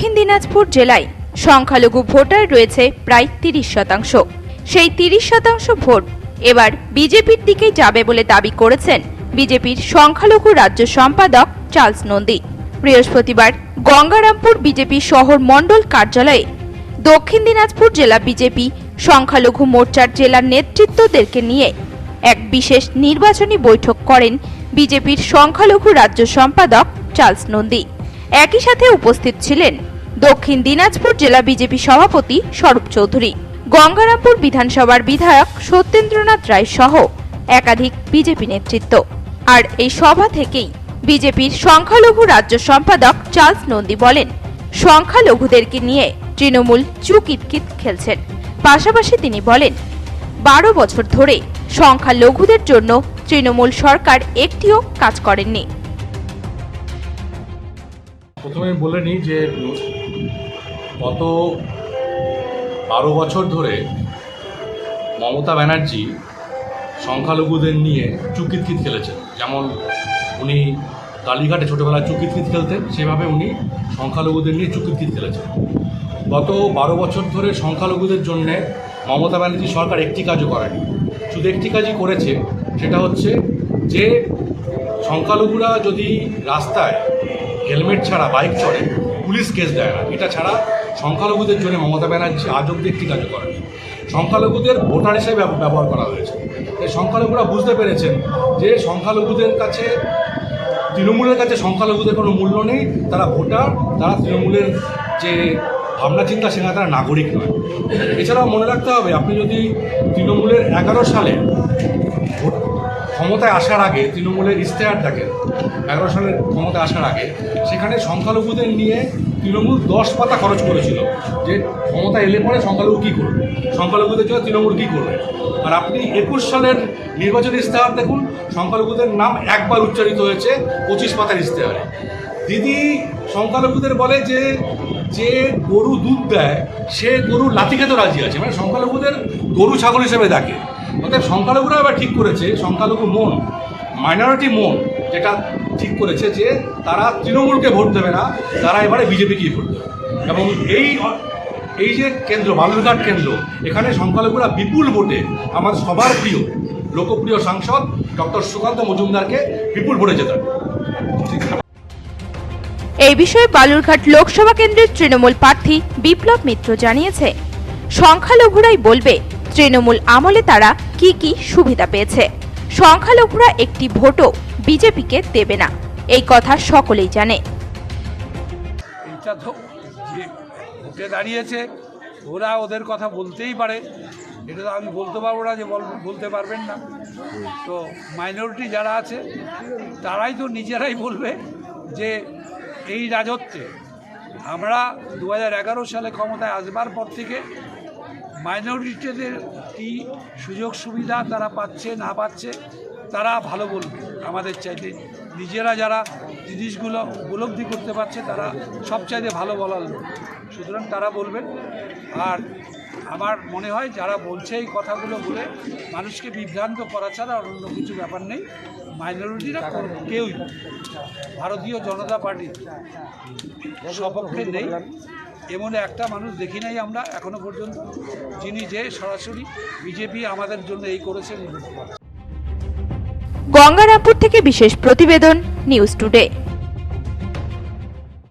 দক্ষিণ দিনাজপুর জেলায় সংখ্যালঘু ভোটার রয়েছে প্রায় তিরিশ শতাংশ। সেই তিরিশ শতাংশ ভোট এবার বিজেপির দিকেই যাবে বলে দাবি করেছেন বিজেপির সংখ্যালঘু রাজ্য সম্পাদক চার্লস নন্দী। বৃহস্পতিবার গঙ্গারামপুর বিজেপি শহর মণ্ডল কার্যালয়ে দক্ষিণ দিনাজপুর জেলা বিজেপি সংখ্যালঘু মোর্চার জেলার নেতৃত্বদেরকে নিয়ে এক বিশেষ নির্বাচনী বৈঠক করেন বিজেপির সংখ্যালঘু রাজ্য সম্পাদক চার্লস নন্দী। একই সাথে উপস্থিত ছিলেন দক্ষিণ দিনাজপুর জেলা বিজেপি সভাপতি স্বরূপ চৌধুরী, গঙ্গারামপুর বিধানসভার বিধায়ক সত্যেন্দ্রনাথ রায় সহ একাধিক বিজেপি নেতৃত্ব। আর এই সভা থেকেই বিজেপির সংখ্যালঘু রাজ্য সম্পাদক চার্লস নন্দী বলেন, সংখ্যালঘুদেরকে নিয়ে তৃণমূল চুকিতকিত খেলছেন। পাশাপাশি তিনি বলেন, বারো বছর ধরে সংখ্যালঘুদের জন্য তৃণমূল সরকার একটিও কাজ করেননি। প্রথমে বলে নিই যে, গত বারো বছর ধরে মমতা ব্যানার্জি সংখ্যালঘুদের নিয়ে চুকিতকিত খেলেছেন। যেমন উনি কালীঘাটে ছোটোবেলায় চুকিতকিত খেলতেন, সেভাবে উনি সংখ্যালঘুদের নিয়ে চুকিতকিত খেলেছেন। গত বারো বছর ধরে সংখ্যালঘুদের জন্যে মমতা ব্যানার্জি সরকার একটি কাজও করেনি। শুধু একটি কাজই করেছে, সেটা হচ্ছে যে সংখ্যালঘুরা যদি রাস্তায় হেলমেট ছাড়া বাইক চড়ে পুলিশ কেস দেয় না। এটা ছাড়া সংখ্যালঘুদের জন্য মমতা ব্যানার্জি আজ অব্দি একটি কাজও করেনি। সংখ্যালঘুদের ভোটার হিসেবে ব্যবহার করা হয়েছে। এই সংখ্যালঘুরা বুঝতে পেরেছেন যে সংখ্যালঘুদের কাছে, তৃণমূলের কাছে সংখ্যালঘুদের কোনো মূল্য নেই। তারা ভোটার, তারা তৃণমূলের যে ভাবনা চিন্তা, সেখানে তারা নাগরিক নয়। এছাড়াও মনে রাখতে হবে, আপনি যদি তৃণমূলের এগারো সালে ভোট- ক্ষমতায় আসার আগে তৃণমূলের ইশতেহার দেখেন, এগারো সালের ক্ষমতায় আসার আগে, সেখানে সংখ্যালঘুদের নিয়ে তৃণমূল দশ পাতা খরচ করেছিল। যে ক্ষমতা এলে পরে সংখ্যালঘু কী করবে? সংখ্যালঘুদের জন্য তৃণমূল কী করবে? আর আপনি একুশ সালের নির্বাচনী ইশতেহার দেখুন, সংখ্যালঘুদের নাম একবার উচ্চারিত হয়েছে পঁচিশ পাতার ইশতেহারে। দিদি সংখ্যালঘুদের বলে যে যে গরু দুধ দেয়, সে গরু লাথি খেতে রাজি আছে। মানে সংখ্যালঘুদের গরু ছাগল হিসেবে দেখে। অর্থাৎ সংখ্যালঘুরা এবার ঠিক করেছে, সংখ্যালঘু মন মাইনরিটি মন যেটা ঠিক করেছে যে তারা তৃণমূলকে ভোট দেবে না, তারা এবারে বিজেপিকেই ভোট দেবে। এবং এই এই যে কেন্দ্র, বালুরঘাট কেন্দ্র, এখানে সংখ্যালঘুরা বিপুল ভোটে আমাদের সবার প্রিয়, লোকপ্রিয় সাংসদ ডক্টর সুকান্ত মজুমদারকে বিপুল ভোটে জেতাবে এই বিষয়ে বালুরঘাট লোকসভা কেন্দ্রের তৃণমূল প্রার্থী বিপ্লব মিত্র জানিয়েছে। সংখ্যালঘুরাই বলবে তৃণমূল আমলে তারা কি কি সুবিধা পেয়েছে? সংখ্যালঘুরা একটি ভোটও বিজেপিকে দেবে না। এই কথা সকলেই জানে। উঠে দাঁড়িয়েছে, ওরা ওদের কথা বলতেই পারে। এটা তো আমি বলতে পারব না যে বল- বলতে পারবেন না। তো মাইনরিটি যারা আছে, তারাই তো নিজেরাই বলবে যে এই রাজত্বে আমরা দু হাজার এগারো সালে ক্ষমতায় আসবার পর থেকে মাইনরিটিদের কী সুযোগ সুবিধা তারা পাচ্ছে, না পাচ্ছে, তারা ভালো বলবে আমাদের চাইতে নিজেরা যারা জিনিসগুলো উপলব্ধি করতে পারছে, তারা সব চাইতে ভালো বলার লোক। সুতরাং তারা বলবেন। আর আমার মনে হয় যারা বলছে এই কথাগুলো বলে মানুষকে বিভ্রান্ত করা ছাড়া আর অন্য কিছু ব্যাপার নেই। মাইনরিটিরা কেউই। ভারতীয় জনতা পার্টি সপক্ষে নেই। এমন একটা মানুষ দেখি নাই আমরা, এখনও পর্যন্ত। যিনি যে সরাসরি বিজেপি আমাদের জন্য এই করেছেন। এই গঙ্গারামপুর থেকে বিশেষ প্রতিবেদন, নিউজ টুডে।